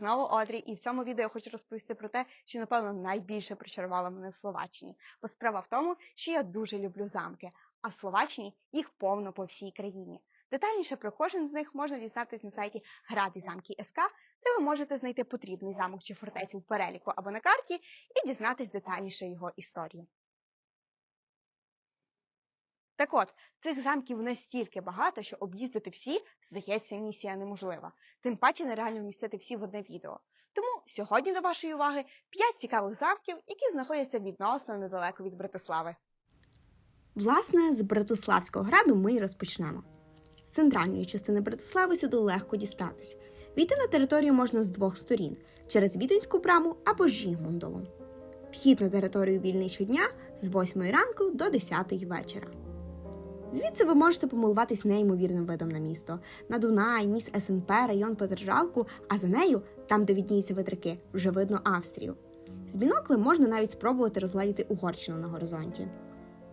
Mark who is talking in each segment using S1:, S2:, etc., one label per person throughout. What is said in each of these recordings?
S1: знову Одрі, і в цьому відео я хочу розповісти про те, що напевно найбільше причарувало мене в Словаччині. Бо справа в тому, що я дуже люблю замки, а в Словаччині їх повно по всій країні. Детальніше про кожен з них можна дізнатись на сайті Гради замки СК, де ви можете знайти потрібний замок чи фортецю в переліку або на карті і дізнатись детальніше його історію. Так от, цих замків настільки багато, що об'їздити всі, здається, місія неможлива. Тим паче нереально вмістити всі в одне відео. Тому сьогодні до вашої уваги 5 цікавих замків, які знаходяться відносно недалеко від Братислави.
S2: Власне, з Братиславського граду ми й розпочнемо. З центральної частини Братислави сюди легко дістатись. Війти на територію можна з двох сторін через Віденську браму або Жігмундову. Вхід на територію вільний щодня з 8 ранку до 10 вечора. Звідси ви можете помилуватись неймовірним видом на місто. На Дунай, міс СНП, район Петержалку, а за нею, там, де відніються витрики, вже видно Австрію. З біноклем можна навіть спробувати розгледіти Угорщину на горизонті.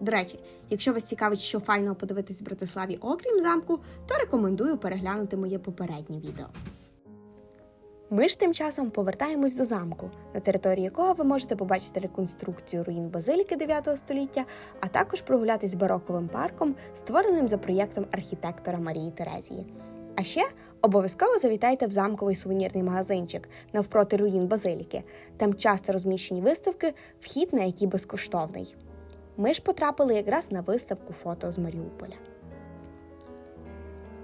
S2: До речі, якщо вас цікавить, що файного подивитись в Братиславі, окрім замку, то рекомендую переглянути моє попереднє відео. Ми ж тим часом повертаємось до замку, на території якого ви можете побачити реконструкцію руїн базиліки 9 століття, а також прогулятись бароковим парком, створеним за проєктом архітектора Марії Терезії. А ще обов'язково завітайте в замковий сувенірний магазинчик навпроти руїн базиліки. Там часто розміщені виставки, вхід на які безкоштовний. Ми ж потрапили якраз на виставку фото з Маріуполя.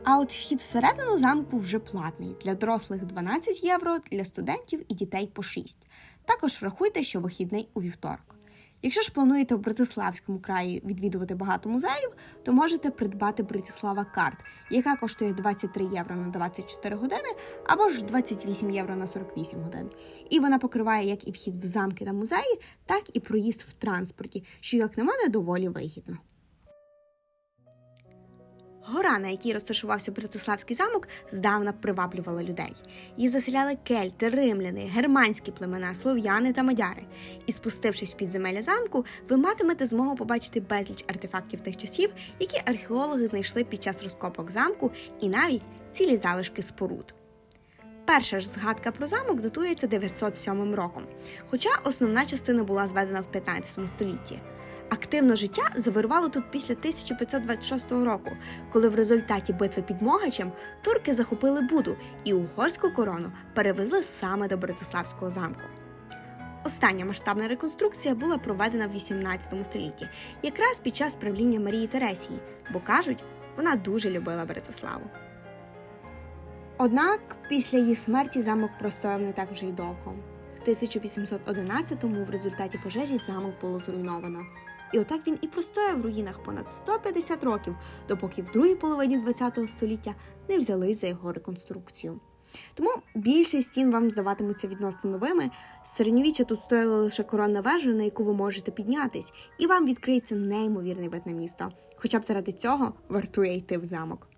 S2: А от вхід всередину замку вже платний для дорослих 12 євро, для студентів і дітей по 6. Також врахуйте, що вихідний у вівторок. Якщо ж плануєте в Братиславському краї відвідувати багато музеїв, то можете придбати Братислава карт, яка коштує 23 євро на 24 години або ж 28 євро на 48 годин. І вона покриває як і вхід в замки та музеї, так і проїзд в транспорті, що, як на мене, доволі вигідно. Гора, на якій розташувався Братиславський замок, здавна приваблювала людей. Її заселяли кельти, римляни, германські племена, слов'яни та мадяри. І спустившись в підземелля замку, ви матимете змогу побачити безліч артефактів тих часів, які археологи знайшли під час розкопок замку, і навіть цілі залишки споруд. Перша ж згадка про замок датується 907 роком, хоча основна частина була зведена в 15 столітті. Активне життя завирувало тут після 1526 року, коли в результаті битви під Могачем турки захопили Буду і угорську корону перевезли саме до Братиславського замку. Остання масштабна реконструкція була проведена в 18 столітті, якраз під час правління Марії Тересії, бо кажуть, вона дуже любила Братиславу. Однак після її смерті замок простояв не так вже й довго. В 1811-му в результаті пожежі замок було зруйновано. І отак він і простояв в руїнах понад 150 років, допоки в другій половині ХХ століття не взялись за його реконструкцію. Тому більшість стін вам здаватимуться відносно новими. З середньовіччя тут стояла лише коронна вежа, на яку ви можете піднятись, і вам відкриється неймовірний вид на місто. Хоча б заради цього вартує йти в замок.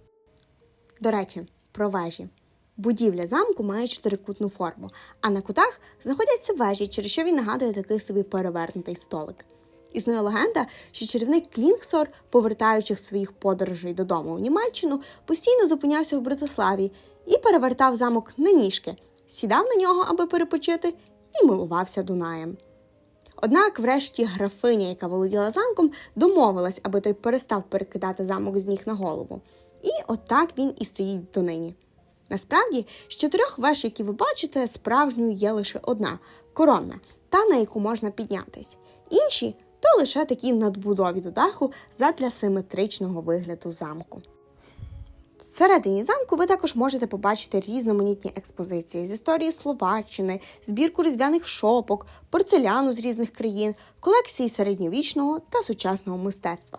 S2: До речі, про вежі. Будівля замку має чотирикутну форму, а на кутах знаходяться вежі, через що він нагадує такий собі перевернутий столик. Існує легенда, що чарівник Клінгсор, повертаючи своїх подорожей додому в Німеччину, постійно зупинявся в Братиславі і перевертав замок на ніжки, сідав на нього, аби перепочити, і милувався Дунаєм. Однак, врешті, графиня, яка володіла замком, домовилась, аби той перестав перекидати замок з ніг на голову. І отак він і стоїть донині. Насправді, з чотирьох веж, які ви бачите, справжньою є лише одна коронна, та на яку можна піднятись. Інші то лише такі надбудові до даху задля симетричного вигляду замку. Всередині замку ви також можете побачити різноманітні експозиції з історії Словаччини, збірку різдвяних шопок, порцеляну з різних країн, колекції середньовічного та сучасного мистецтва.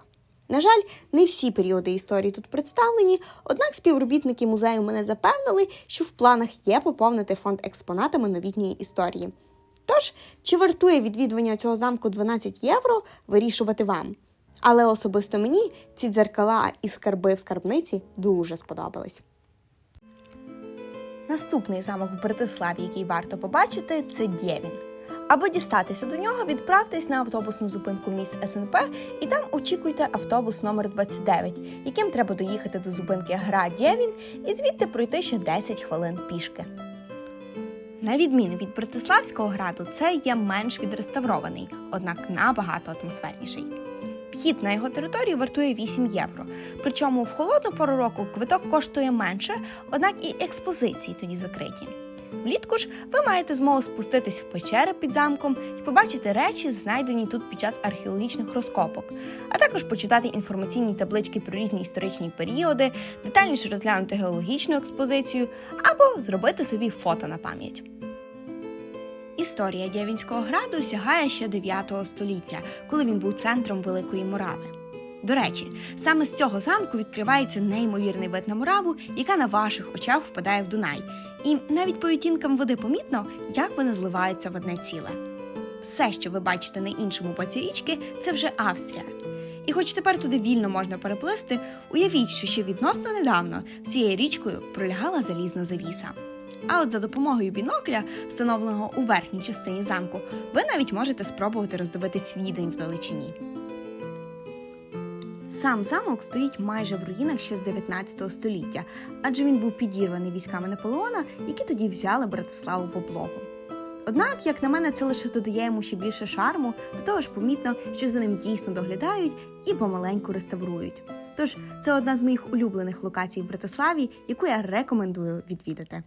S2: На жаль, не всі періоди історії тут представлені, однак співробітники музею мене запевнили, що в планах є поповнити фонд експонатами новітньої історії. Тож, чи вартує відвідування цього замку 12 євро, вирішувати вам. Але особисто мені ці дзеркала і скарби в скарбниці дуже сподобались. Наступний замок в Братиславі, який варто побачити, це Дєвін. Аби дістатися до нього, відправтесь на автобусну зупинку міс СНП і там очікуйте автобус номер 29, яким треба доїхати до зупинки Гра Дєвін і звідти пройти ще 10 хвилин пішки. На відміну від Братиславського граду, це є менш відреставрований, однак набагато атмосферніший. Вхід на його територію вартує 8 євро. Причому в холодну пору року квиток коштує менше, однак і експозиції тоді закриті. Влітку ж ви маєте змогу спуститись в печери під замком і побачити речі, знайдені тут під час археологічних розкопок, а також почитати інформаційні таблички про різні історичні періоди, детальніше розглянути геологічну експозицію або зробити собі фото на пам'ять. Історія Дєвінського граду сягає ще 9 століття, коли він був центром Великої Морави. До речі, саме з цього замку відкривається неймовірний вид на Мораву, яка на ваших очах впадає в Дунай. І навіть по відтінкам води помітно, як вони зливаються в одне ціле. Все, що ви бачите на іншому боці річки, це вже Австрія. І хоч тепер туди вільно можна переплисти, уявіть, що ще відносно недавно цією річкою пролягала залізна завіса. А от за допомогою бінокля, встановленого у верхній частині замку, ви навіть можете спробувати роздивитись відень вдалечині. Сам замок стоїть майже в руїнах ще з 19 століття, адже він був підірваний військами Наполеона, які тоді взяли Братиславу в облогу. Однак, як на мене, це лише додає йому ще більше шарму, до того ж помітно, що за ним дійсно доглядають і помаленьку реставрують. Тож це одна з моїх улюблених локацій в Братиславі, яку я рекомендую відвідати.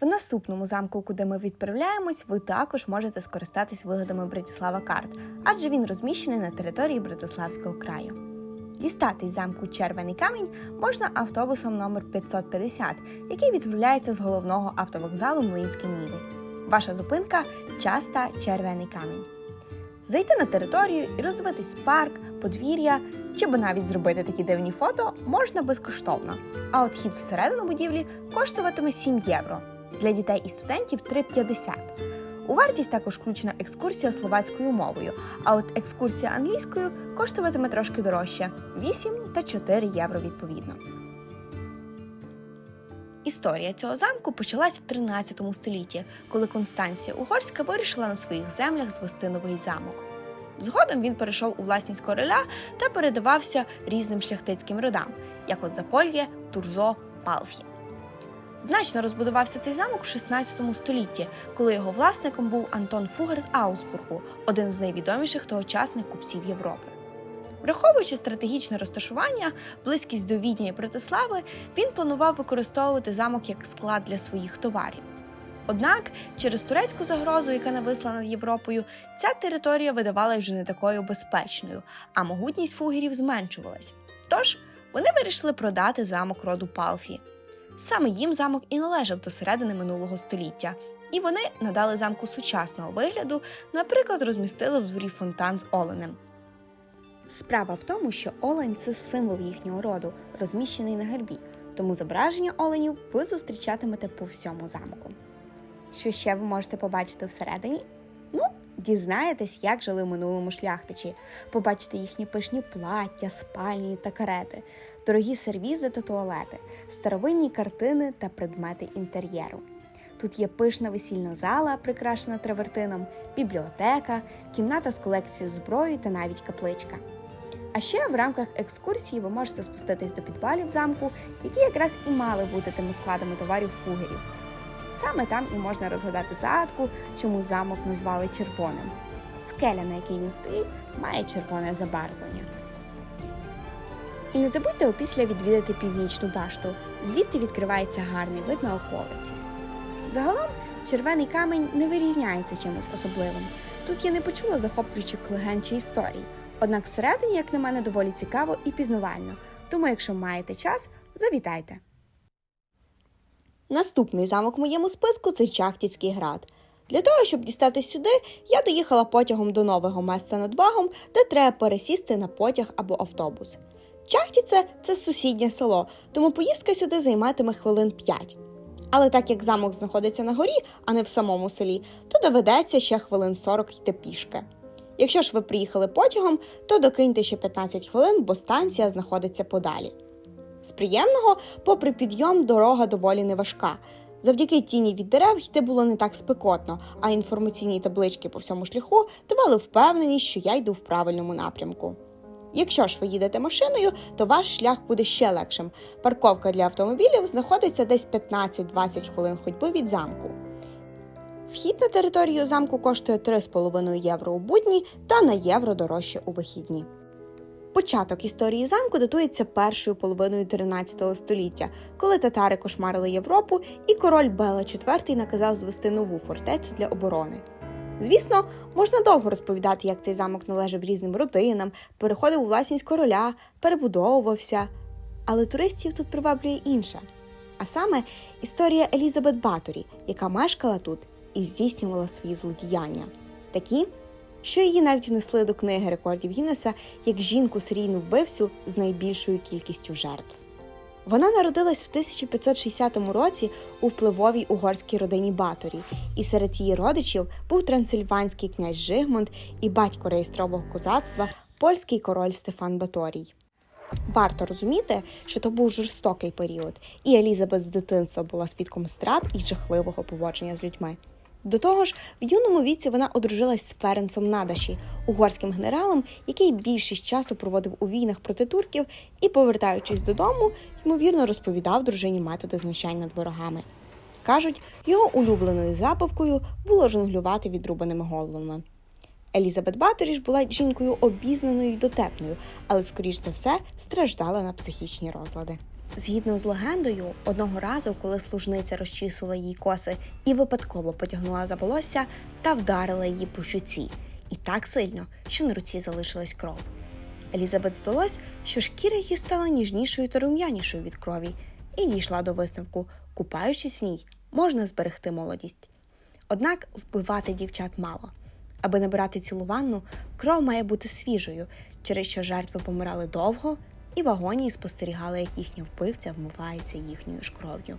S2: В наступному замку, куди ми відправляємось, ви також можете скористатись вигодами Братислава Карт, адже він розміщений на території Братиславського краю. Дістатись замку Червений камінь можна автобусом номер 550, який відправляється з головного автовокзалу Млинське Ніви. Ваша зупинка часта Червений камінь. Зайти на територію і роздивитись парк, подвір'я чи б навіть зробити такі дивні фото можна безкоштовно. А от вхід всередину будівлі коштуватиме 7 євро. Для дітей і студентів 3,50. У вартість також включена екскурсія словацькою мовою, а от екскурсія англійською коштуватиме трошки дорожче 8 та 4 євро відповідно. Історія цього замку почалась в 13 столітті, коли Констанція Угорська вирішила на своїх землях звести новий замок. Згодом він перейшов у власність короля та передавався різним шляхтицьким родам, як от Запольє, Турзо, Палфі. Значно розбудувався цей замок в 16 столітті, коли його власником був Антон Фугер з Аусбургу, один з найвідоміших тогочасних купців Європи. Враховуючи стратегічне розташування, близькість до Відня і Братислави, він планував використовувати замок як склад для своїх товарів. Однак, через турецьку загрозу, яка нависла над Європою, ця територія видавалася вже не такою безпечною, а могутність фугерів зменшувалась. Тож вони вирішили продати замок роду Палфі. Саме їм замок і належав до середини минулого століття, і вони надали замку сучасного вигляду, наприклад, розмістили в дворі фонтан з оленем. Справа в тому, що олень це символ їхнього роду, розміщений на гербі, тому зображення оленів ви зустрічатимете по всьому замку. Що ще ви можете побачити всередині? Ну, дізнаєтесь, як жили в минулому шляхтичі, побачите їхні пишні плаття, спальні та карети, дорогі сервізи та туалети, старовинні картини та предмети інтер'єру. Тут є пишна весільна зала, прикрашена травертином, бібліотека, кімната з колекцією зброї та навіть капличка. А ще в рамках екскурсії ви можете спуститись до підвалів замку, які якраз і мали бути тими складами товарів фугерів. Саме там і можна розгадати загадку, чому замок назвали червоним. Скеля, на якій він стоїть, має червоне забарвлення. І не забудьте опісля відвідати північну башту. Звідти відкривається гарний вид на околиці. Загалом червений камінь не вирізняється чимось особливим. Тут я не почула захоплюючих легенд чи історій. Однак всередині, як на мене, доволі цікаво і пізнавально. Тому, якщо маєте час, завітайте. Наступний замок в моєму списку це Чахтівський град. Для того, щоб дістатись сюди, я доїхала потягом до нового места над Вагом, де треба пересісти на потяг або автобус. Чахтіце це сусіднє село, тому поїздка сюди займатиме хвилин 5. Але так як замок знаходиться на горі, а не в самому селі, то доведеться ще хвилин 40 йти пішки. Якщо ж ви приїхали потягом, то докиньте ще 15 хвилин, бо станція знаходиться подалі. З приємного, попри підйом, дорога доволі неважка. Завдяки тіні від дерев йти було не так спекотно, а інформаційні таблички по всьому шляху давали впевненість, що я йду в правильному напрямку. Якщо ж ви їдете машиною, то ваш шлях буде ще легшим. Парковка для автомобілів знаходиться десь 15-20 хвилин ходьби від замку. Вхід на територію замку коштує 3,5 євро у будні та на євро дорожче у вихідні. Початок історії замку датується першою половиною 13 століття, коли татари кошмарили Європу, і король Бела IV наказав звести нову фортецю для оборони. Звісно, можна довго розповідати, як цей замок належав різним родинам, переходив у власність короля, перебудовувався. Але туристів тут приваблює інше. А саме історія Елізабет Баторі, яка мешкала тут і здійснювала свої злодіяння. Такі, що її навіть внесли до книги рекордів Гіннеса як жінку серійну вбивцю з найбільшою кількістю жертв. Вона народилась в 1560 році у впливовій угорській родині Баторі, і серед її родичів був трансильванський князь Жигмунд і батько реєстрового козацтва польський король Стефан Баторій. Варто розуміти, що то був жорстокий період, і Елізабет з дитинства була свідком страт і жахливого поводження з людьми. До того ж, в юному віці вона одружилась з Ференцом Надаші, угорським генералом, який більшість часу проводив у війнах проти турків і, повертаючись додому, ймовірно розповідав дружині методи знущань над ворогами. Кажуть, його улюбленою забавкою було жонглювати відрубаними головами. Елізабет Баторі ж була жінкою обізнаною й дотепною, але, скоріш за все, страждала на психічні розлади. Згідно з легендою, одного разу, коли служниця розчісувала їй коси і випадково потягнула за волосся та вдарила її по щуці, і так сильно, що на руці залишилась кров. Елізабет здалось, що шкіра її стала ніжнішою та рум'янішою від крові, і дійшла до висновку, купаючись в ній, можна зберегти молодість. Однак вбивати дівчат мало. Аби набирати цілу ванну, кров має бути свіжою, через що жертви помирали довго, і в агонії спостерігали, як їхня вбивця вмивається їхньою ж кров'ю.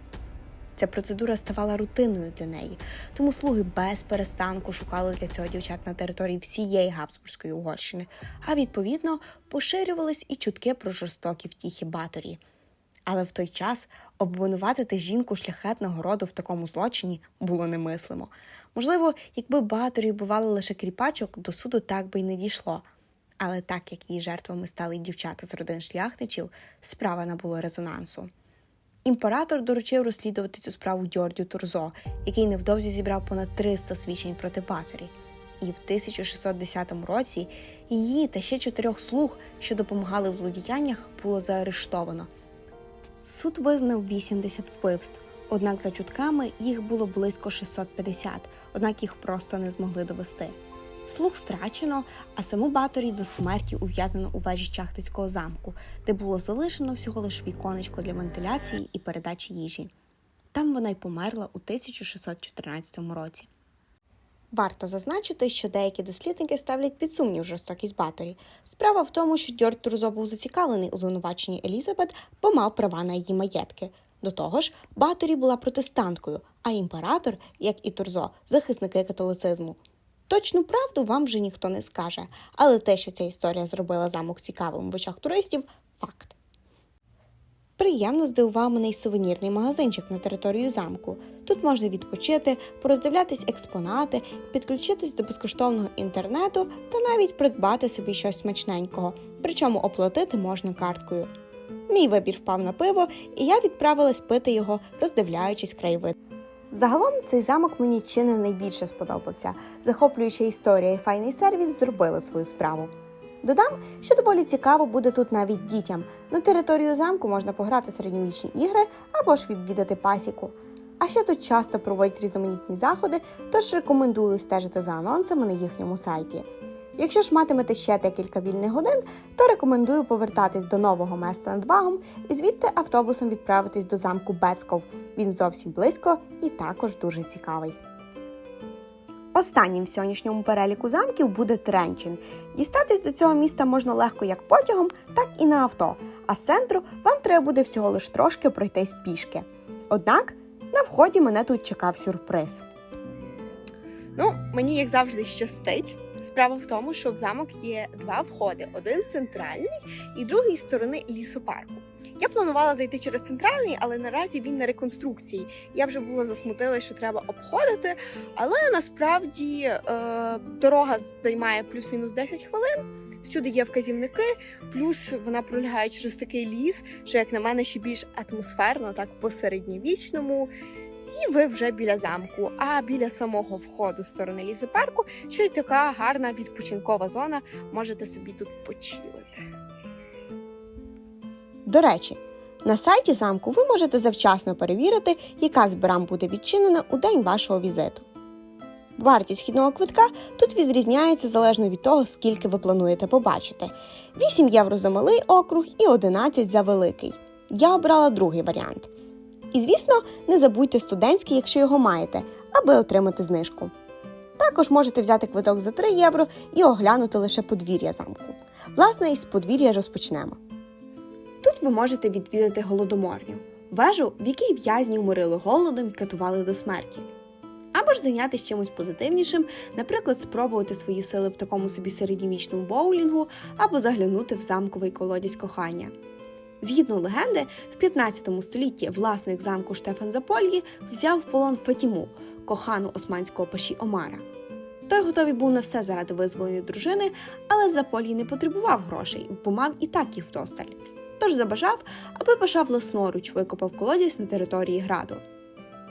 S2: Ця процедура ставала рутинною для неї, тому слуги без перестанку шукали для цього дівчат на території всієї Габсбурзької Угорщини, а відповідно поширювались і чутки про жорстокі втіхи Баторі. Але в той час обвинуватити жінку шляхетного роду в такому злочині було немислимо. Можливо, якби Баторі вбивали лише кріпачок, до суду так би й не дійшло. Але так як її жертвами стали дівчата з родин шляхтичів, справа набула резонансу. Імператор доручив розслідувати цю справу Дьордю Турзо, який невдовзі зібрав понад 300 свідчень проти Баторі. І в 1610 році її та ще чотирьох слуг, що допомагали в злодіяннях, було заарештовано. Суд визнав 80 вбивств, однак за чутками їх було близько 650, однак їх просто не змогли довести. Слух страчено, а саму Баторі до смерті ув'язано у вежі Чахтицького замку, де було залишено всього лиш віконечко для вентиляції і передачі їжі. Там вона й померла у 1614 році. Варто зазначити, що деякі дослідники ставлять під сумнів жорстокість Баторі. Справа в тому, що Дьорд Турзо був зацікавлений у звинуваченні Елізабет, бо мав права на її маєтки. До того ж, Баторі була протестанткою, а імператор, як і Турзо, захисники католицизму. Точну правду вам вже ніхто не скаже, але те, що ця історія зробила замок цікавим в очах туристів факт. Приємно здивував мене й сувенірний магазинчик на територію замку. Тут можна відпочити, пороздивлятись експонати, підключитись до безкоштовного інтернету та навіть придбати собі щось смачненького, причому оплатити можна карткою. Мій вибір впав на пиво, і я відправилась пити його, роздивляючись краєвид. Загалом цей замок мені чи не найбільше сподобався. Захоплююча історія і файний сервіс зробили свою справу. Додам, що доволі цікаво буде тут навіть дітям. На територію замку можна пограти середньовічні ігри або ж відвідати пасіку. А ще тут часто проводять різноманітні заходи, тож рекомендую стежити за анонсами на їхньому сайті. Якщо ж матимете ще декілька вільних годин, то рекомендую повертатись до нового места над Вагом і звідти автобусом відправитись до замку Бецков. Він зовсім близько і також дуже цікавий. Останнім в сьогоднішньому переліку замків буде Тренчин. Дістатись до цього міста можна легко як потягом, так і на авто. А з центру вам треба буде всього лиш трошки пройтись пішки. Однак на вході мене тут чекав сюрприз.
S3: Ну, мені як завжди щастить. Справа в тому, що в замок є два входи: один центральний і другий з сторони лісопарку. Я планувала зайти через центральний, але наразі він на реконструкції. Я вже була засмутила, що треба обходити. Але насправді е, дорога займає плюс-мінус 10 хвилин. Всюди є вказівники, плюс вона пролягає через такий ліс, що, як на мене, ще більш атмосферно, так по середньовічному. І ви вже біля замку. А біля самого входу з сторони лісопарку ще й така гарна відпочинкова зона. Можете собі тут почилити.
S2: До речі, на сайті замку ви можете завчасно перевірити, яка з брам буде відчинена у день вашого візиту. Вартість вхідного квитка тут відрізняється залежно від того, скільки ви плануєте побачити: 8 євро за малий округ і 11 за великий. Я обрала другий варіант. І, звісно, не забудьте студентський, якщо його маєте, аби отримати знижку. Також можете взяти квиток за 3 євро і оглянути лише подвір'я замку. Власне, із подвір'я розпочнемо. Тут ви можете відвідати голодоморню, вежу, в якій в'язні уморили голодом і катували до смерті. Або ж зайнятися чимось позитивнішим, наприклад, спробувати свої сили в такому собі середньовічному боулінгу або заглянути в замковий колодязь кохання. Згідно легенди, в 15 столітті власник замку Штефан Запольї взяв в полон Фатіму, кохану османського паші Омара. Той готовий був на все заради визволення дружини, але Запольї не потребував грошей, бо мав і так їх вдосталь. Тож забажав, аби паша власноруч викопав колодязь на території граду.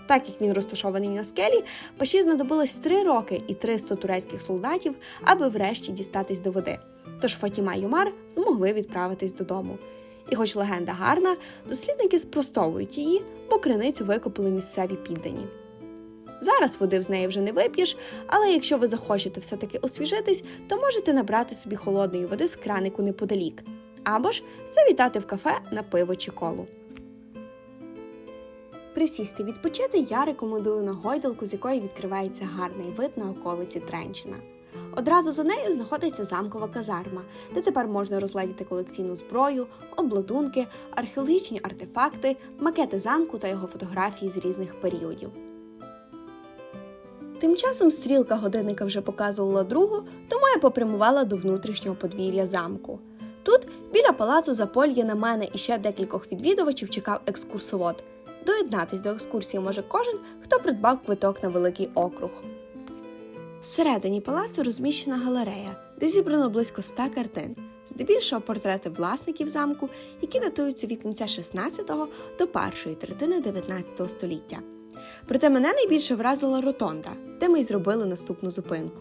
S2: Так як він розташований на скелі, паші знадобилось три роки і 300 турецьких солдатів, аби врешті дістатись до води. Тож Фатіма й Омар змогли відправитись додому. І хоч легенда гарна, дослідники спростовують її, бо криницю викопали місцеві піддані. Зараз води з неї вже не вип'єш, але якщо ви захочете все-таки освіжитись, то можете набрати собі холодної води з кранику неподалік, або ж завітати в кафе на пиво чи колу. Присісти відпочити я рекомендую на гойдалку, з якої відкривається гарний вид на околиці Тренчина. Одразу за нею знаходиться замкова казарма, де тепер можна розгледіти колекційну зброю, обладунки, археологічні артефакти, макети замку та його фотографії з різних періодів. Тим часом стрілка годинника вже показувала другу, тому я попрямувала до внутрішнього подвір'я замку. Тут, біля палацу Заполья, на мене і ще декількох відвідувачів чекав екскурсовод. Доєднатись до екскурсії може кожен, хто придбав квиток на великий округ. Всередині палацу розміщена галерея, де зібрано близько 100 картин, здебільшого портрети власників замку, які датуються від кінця 16-го до першої третини 19 століття. Проте мене найбільше вразила ротонда, де ми й зробили наступну зупинку.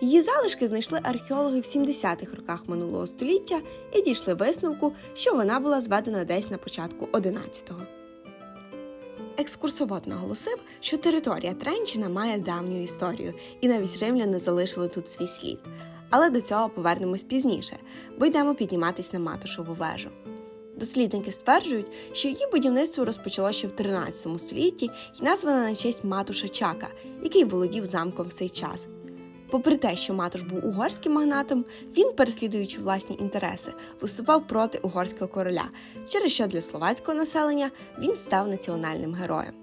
S2: Її залишки знайшли археологи в 70-х роках минулого століття і дійшли висновку, що вона була зведена десь на початку 11-го. Екскурсовод наголосив, що територія Тренчина має давню історію, і навіть римляни залишили тут свій слід. Але до цього повернемось пізніше, бо йдемо підніматись на Матушову вежу. Дослідники стверджують, що її будівництво розпочало ще в 13 столітті і названо на честь Матуша Чака, який володів замком в цей час. Попри те, що Матуш був угорським магнатом, він, переслідуючи власні інтереси, виступав проти угорського короля, через що для словацького населення він став національним героєм.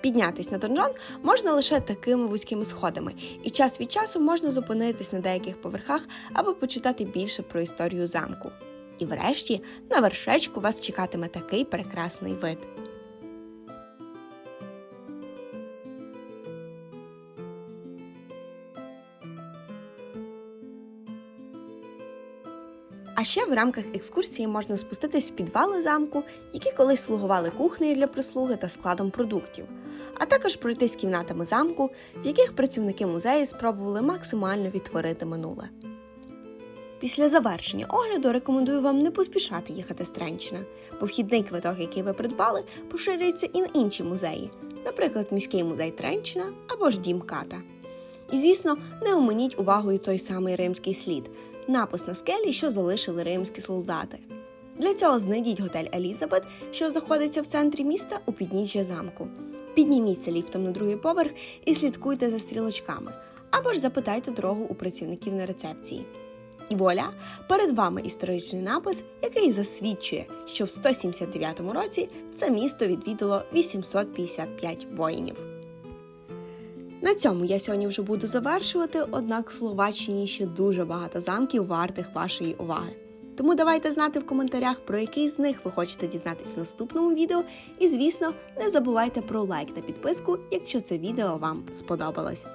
S2: Піднятись на донжон можна лише такими вузькими сходами, і час від часу можна зупинитись на деяких поверхах, аби почитати більше про історію замку. І врешті на вершечку вас чекатиме такий прекрасний вид. А ще в рамках екскурсії можна спуститись в підвали замку, які колись слугували кухнею для прислуги та складом продуктів, а також пройтись кімнатами замку, в яких працівники музею спробували максимально відтворити минуле. Після завершення огляду рекомендую вам не поспішати їхати з Тренчина, бо вхідний квиток, який ви придбали, поширюється і на інші музеї, наприклад, міський музей Тренчина або ж Дім Ката. І, звісно, не оминіть увагою той самий римський слід напис на скелі, що залишили римські солдати. Для цього знайдіть готель Елізабет, що знаходиться в центрі міста у підніжжя замку. Підніміться ліфтом на другий поверх і слідкуйте за стрілочками, або ж запитайте дорогу у працівників на рецепції. І вуаля, перед вами історичний напис, який засвідчує, що в 179 році це місто відвідало 855 воїнів. На цьому я сьогодні вже буду завершувати, однак в Словаччині ще дуже багато замків вартих вашої уваги. Тому давайте знати в коментарях, про який з них ви хочете дізнатися в наступному відео. І, звісно, не забувайте про лайк та підписку, якщо це відео вам сподобалось.